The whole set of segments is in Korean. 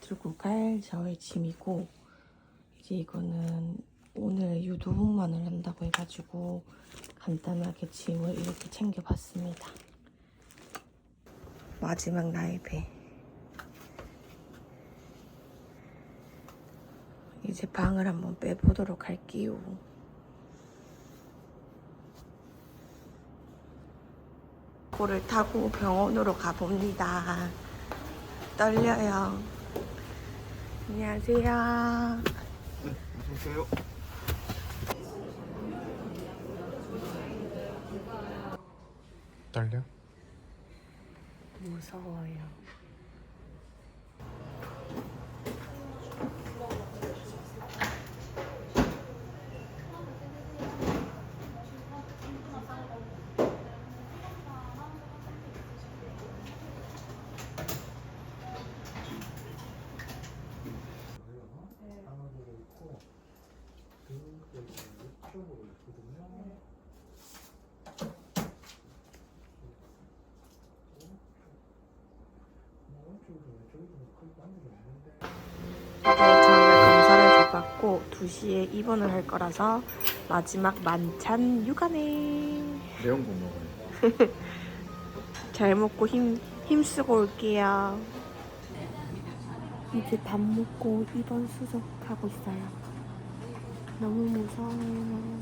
들고 갈 저의 짐이고 이제 이거는 오늘 유도분만을 한다고 해가지고 간단하게 짐을 이렇게 챙겨봤습니다. 마지막 배. 이제 방을 한번 빼보도록 할게요. 고를 타고 병원으로 가봅니다. 떨려요. 안녕하세요. 어서오세요. 떨려? 무서워요. 하나도 있고 등쪽에 이쪽으로 있거든요. 오른쪽으로 왼쪽으로 크게 관계가 없는데. 이제 저희가 검사를 다 받고 2시에 입원을 할 거라서 마지막 만찬 육아네. 매운 거 먹어요. 잘 먹고 힘, 힘쓰고 올게요. 이제 밥 먹고 입원 수속하고 있어요. 너무 무서워요.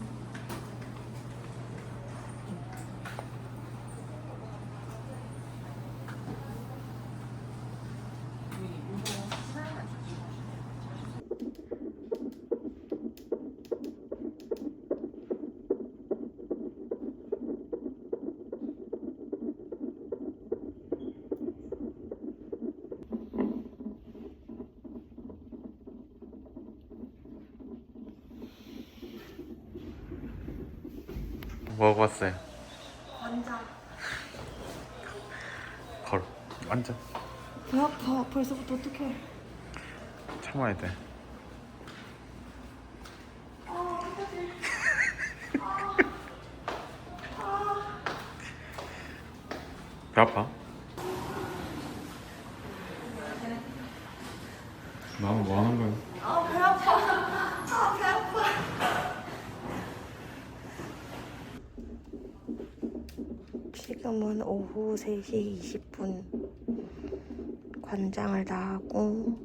먹어봤어요. 앉아. 걸어. 앉아. 배 아파. 벌써부터 어떡해. 참아야 돼. 배 아파? 나는 뭐 하는 거야? 지금은 오후 3시 20분. 관장을 다 하고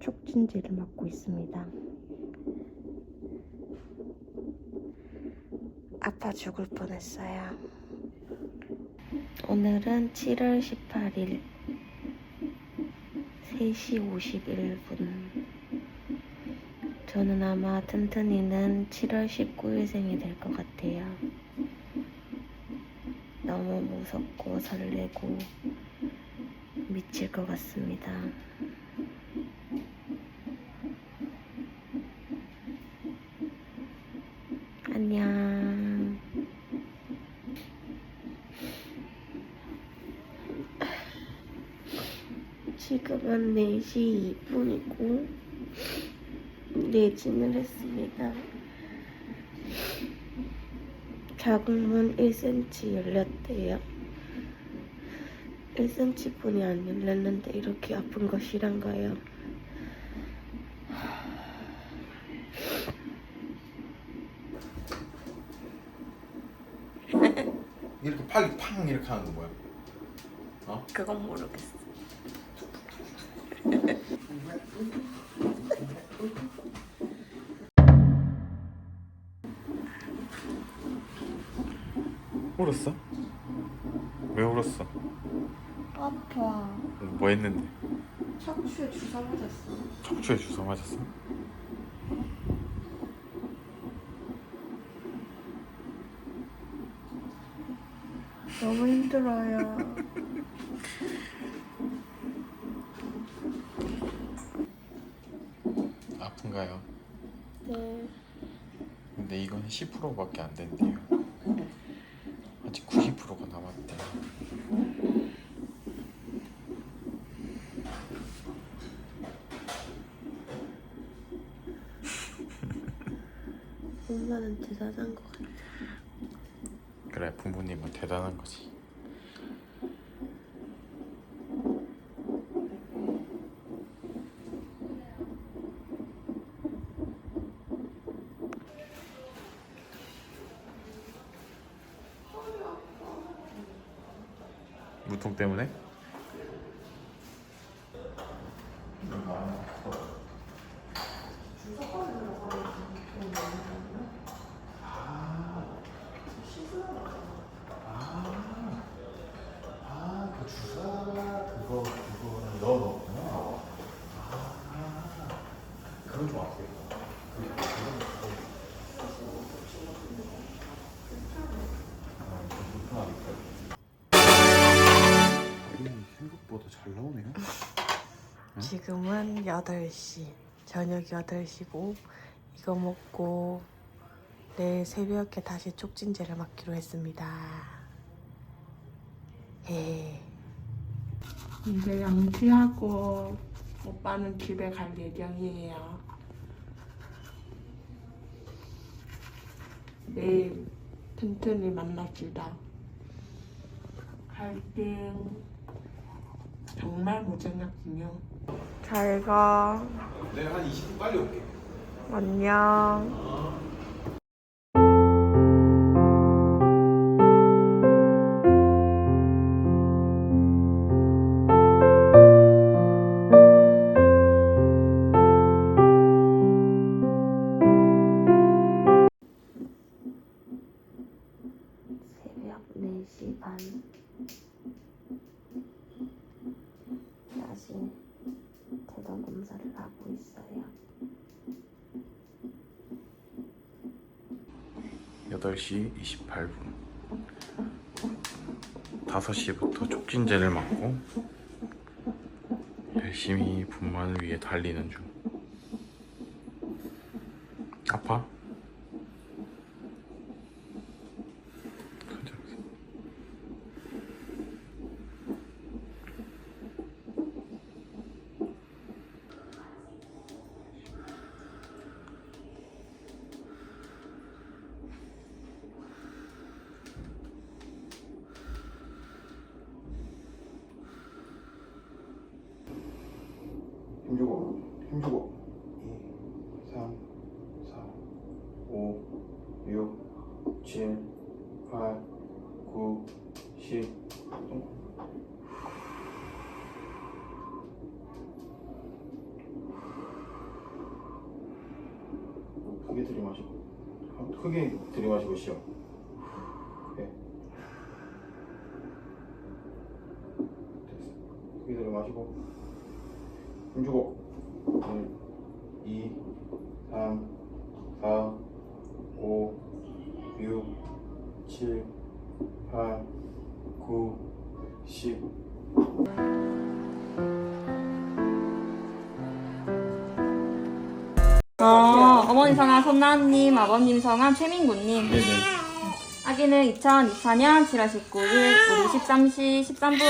촉진제를 맞고 있습니다. 아파 죽을 뻔했어요. 오늘은 7월 18일 3시 51분. 저는 아마 튼튼이는 7월 19일생이 될 것 같아요. 너무 무섭고 설레고 미칠 것 같습니다. 안녕. 지금은 4시 2분이고 내진을 했습니다. 자궁문 1cm 열렸 대요. 1cm 분이 안 열렸는데 이렇게 아픈 거 실한가요? 이렇게 팔이 팡 이렇게 하는 거 뭐야? 그건 모르겠어. 울었어? 왜 울었어? 아파. 뭐 했는데? 척추에 주사 맞았어. 척추에 주사 맞았어? 너무 힘들어요. 아픈가요? 네. 근데 이건 10%밖에 안 된대요. 90%가 남았대요. 엄마는 대단한 것 같아. 그래 부모님은 대단한 거지. 무통 때문에? 지금은 8시. 저녁 8시고 이거 먹고 내일 새벽에 다시 촉진제를 맞기로 했습니다. 해. 이제 양치하고 오빠는 집에 갈 예정이에요. 내일 튼튼히 만납시다. 갈등 정말 무정했군요. 잘 가. 내가 한 20분 빨리 올게. 안녕. 8시 28분 5시부터 촉진제를 맞고 열심히 분만을 위해 달리는 중 아파? 힘주고. 힘주고. 2 3 4 5 6 7 8 9 10 크게 들이마시고. 크게 들이마시고 쉬어 네. 됐어. 크게 들이마시고 힘주고 1, 2, 3, 4, 5, 6, 7, 8, 9, 10 어, 어머니 성함 손나님, 아버님 성함 최민구님. 네네 아기는 2024년 7월 19일 우리 13시 13분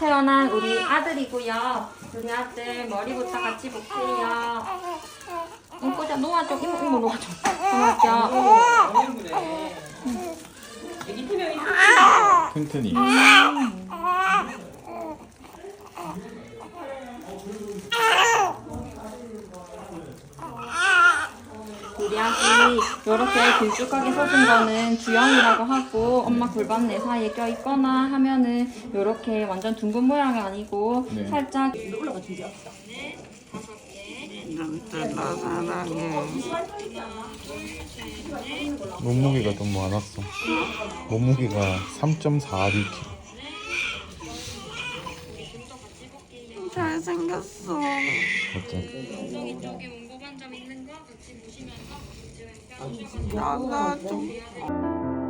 태어난 우리 아들이고요. 우리 아들 머리부터 같이 볼게요. 응, 보자, 놓아줘. 이모, 이모 놓아줘. 놓아줘. 튼튼히 우리 아기 이 렇게 길쭉하게 서준 거는 주영이라고 하고 엄마 골반 내 사이에 껴 있거나 하면은 이렇게 완전 둥근 모양이 아니고 네. 살짝 몸무게가 너무 많았어 몸무게가 3.42kg 잘생겼어. 어때? 같이 보시면서 나도.